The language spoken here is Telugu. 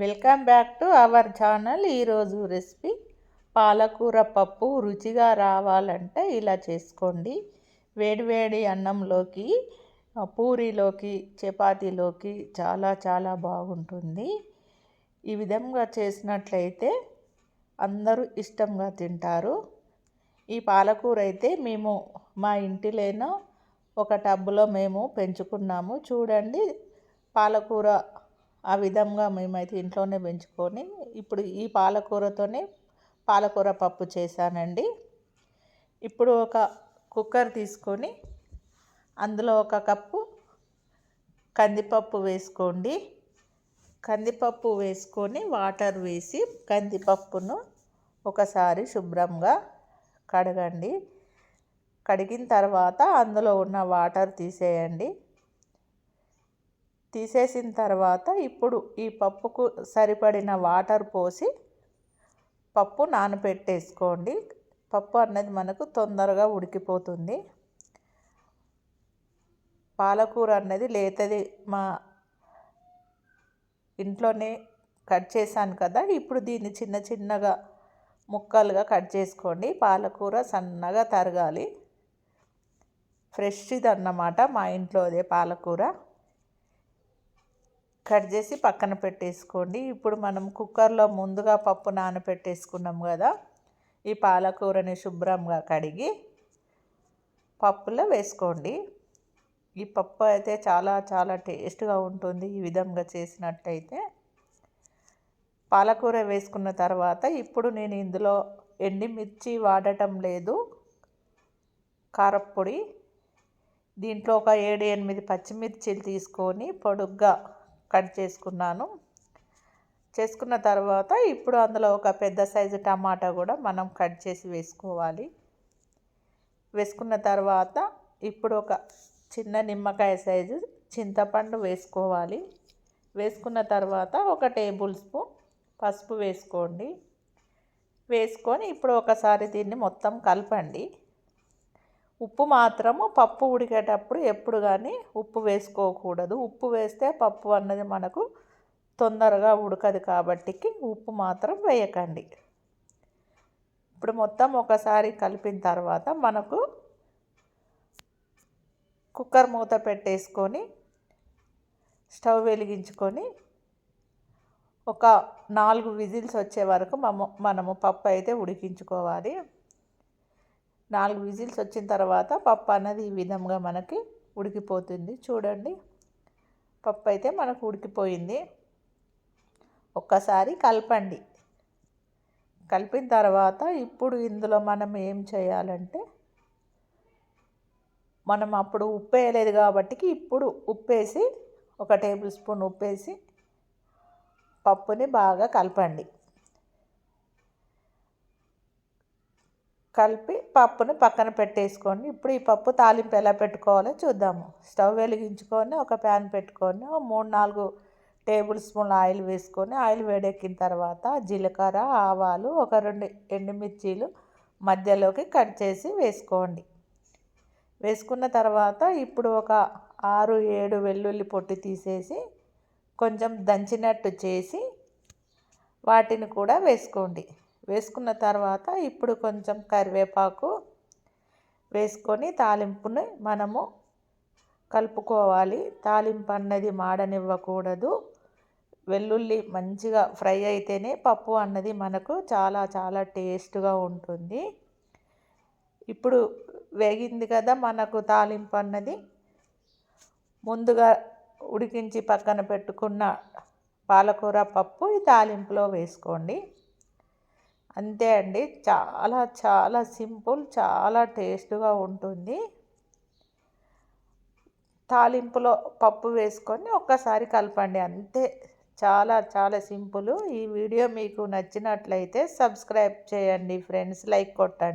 Welcome back to our channel. ఈరోజు రెసిపీ పాలకూర పప్పు రుచిగా రావాలంటే ఇలా చేసుకోండి. వేడివేడి అన్నంలోకి పూరీలోకి చపాతీలోకి చాలా చాలా బాగుంటుంది. ఈ విధంగా చేసినట్లయితే అందరూ ఇష్టంగా తింటారు. ఈ పాలకూర అయితే మేము మా ఇంటిలోనో ఒక టబ్బులో మేము పెంచుకున్నాము. చూడండి పాలకూర ఆ విధంగా మేమైతే ఇంట్లోనే పెంచుకొని ఇప్పుడు ఈ పాలకూరతోనే పాలకూర పప్పు చేశానండి. ఇప్పుడు ఒక కుక్కర్ తీసుకొని అందులో ఒక కప్పు కందిపప్పు వేసుకోండి. కందిపప్పు వేసుకొని వాటర్ వేసి కందిపప్పును ఒకసారి శుభ్రంగా కడగండి. కడిగిన తర్వాత అందులో ఉన్న వాటర్ తీసేయండి. తీసేసిన తర్వాత ఇప్పుడు ఈ పప్పుకు సరిపడిన వాటర్ పోసి పప్పు నానబెట్టేసుకోండి పప్పు అన్నది మనకు తొందరగా ఉడికిపోతుంది. పాలకూర అన్నది లేతది మా ఇంట్లోనే కట్ చేశాను కదా ఇప్పుడు దీన్ని చిన్న చిన్నగా ముక్కలుగా కట్ చేసుకోండి. పాలకూర సన్నగా తరగాలి. ఫ్రెష్ది అన్నమాట మా ఇంట్లో అదే పాలకూర. కట్ చేసి పక్కన పెట్టేసుకోండి. ఇప్పుడు మనం కుక్కర్లో ముందుగా పప్పు నానబెట్టేసుకున్నాం కదా ఈ పాలకూరని శుభ్రంగా కడిగి పప్పులో వేసుకోండి. ఈ పప్పు అయితే చాలా చాలా టేస్ట్గా ఉంటుంది ఈ విధంగా చేసినట్టయితే. పాలకూర వేసుకున్న తర్వాత ఇప్పుడు నేను ఇందులో ఎండిమిర్చి వాడటం లేదు. కారప్పొడి దీంట్లో ఒక ఏడు ఎనిమిది పచ్చిమిర్చిలు తీసుకొని పొడుగ్గా కట్ చేసుకున్నాను. చేసుకున్న తర్వాత ఇప్పుడు అందులో ఒక పెద్ద సైజు టమాటా కూడా మనం కట్ చేసి వేసుకోవాలి. వేసుకున్న తర్వాత ఇప్పుడు ఒక చిన్న నిమ్మకాయ సైజు చింతపండు వేసుకోవాలి. వేసుకున్న తర్వాత ఒక టేబుల్ స్పూన్ పసుపు వేసుకోండి. వేసుకొని ఇప్పుడు ఒకసారి దీన్ని మొత్తం కలపండి. ఉప్పు మాత్రము పప్పు ఉడికేటప్పుడు ఎప్పుడు కానీ ఉప్పు వేసుకోకూడదు. ఉప్పు వేస్తే పప్పు అన్నది మనకు తొందరగా ఉడకదు కాబట్టి ఉప్పు మాత్రం వేయకండి. ఇప్పుడు మొత్తం ఒకసారి కలిపిన తర్వాత మనకు కుక్కర్ మూత పెట్టేసుకొని స్టవ్ వెలిగించుకొని ఒక నాలుగు విజిల్స్ వచ్చే వరకు మనము పప్పు అయితే ఉడికించుకోవాలి. నాలుగు విజిల్స్ వచ్చిన తర్వాత పప్పు అన్నది ఈ విధంగా మనకి ఉడికిపోతుంది. చూడండి. పప్పు అయితే మనకు ఉడికిపోయింది. ఒక్కసారి కలపండి. కలిపిన తర్వాత ఇప్పుడు ఇందులో మనం ఏం చేయాలంటే మనం అప్పుడు ఉప్పు వేయలేదు కాబట్టి ఇప్పుడు ఉప్పేసి ఒక టేబుల్ స్పూన్ ఉప్పేసి పప్పుని బాగా కలపండి. కలిపి పప్పుని పక్కన పెట్టేసుకోండి. ఇప్పుడు ఈ పప్పు తాలింపు ఎలా పెట్టుకోవాలో చూద్దాము. స్టవ్ వెలిగించుకొని ఒక ప్యాన్ పెట్టుకొని మూడు నాలుగు టేబుల్ స్పూన్ ఆయిల్ వేసుకొని ఆయిల్ వేడెక్కిన తర్వాత జీలకర్ర ఆవాలు ఒక రెండు ఎండుమిర్చీలు మధ్యలోకి కట్ చేసి వేసుకోండి. వేసుకున్న తర్వాత ఇప్పుడు ఒక ఆరు ఏడు వెల్లుల్లి పొట్టి తీసేసి కొంచెం దంచినట్టు చేసి వాటిని కూడా వేసుకోండి. వేసుకున్న తర్వాత ఇప్పుడు కొంచెం కరివేపాకు వేసుకొని తాలింపుని మనము కలుపుకోవాలి. తాలింపు అన్నది మాడనివ్వకూడదు. వెల్లుల్లి మంచిగా ఫ్రై అయితేనే పప్పు అన్నది మనకు చాలా చాలా టేస్ట్గా ఉంటుంది. ఇప్పుడు వేగింది కదా మనకు తాలింపు అన్నది. ముందుగా ఉడికించి పక్కన పెట్టుకున్న పాలకూర పప్పు ఈ తాలింపులో వేసుకోండి. అంతే అండి. చాలా చాలా సింపుల్ చాలా టేస్ట్గా ఉంటుంది. తాలింపులో పప్పు వేసుకొని ఒక్కసారి కలపండి. అంతే. చాలా చాలా సింపుల్. ఈ వీడియో మీకు నచ్చినట్లయితే సబ్స్క్రైబ్ చేయండి ఫ్రెండ్స్. లైక్ కొట్టండి.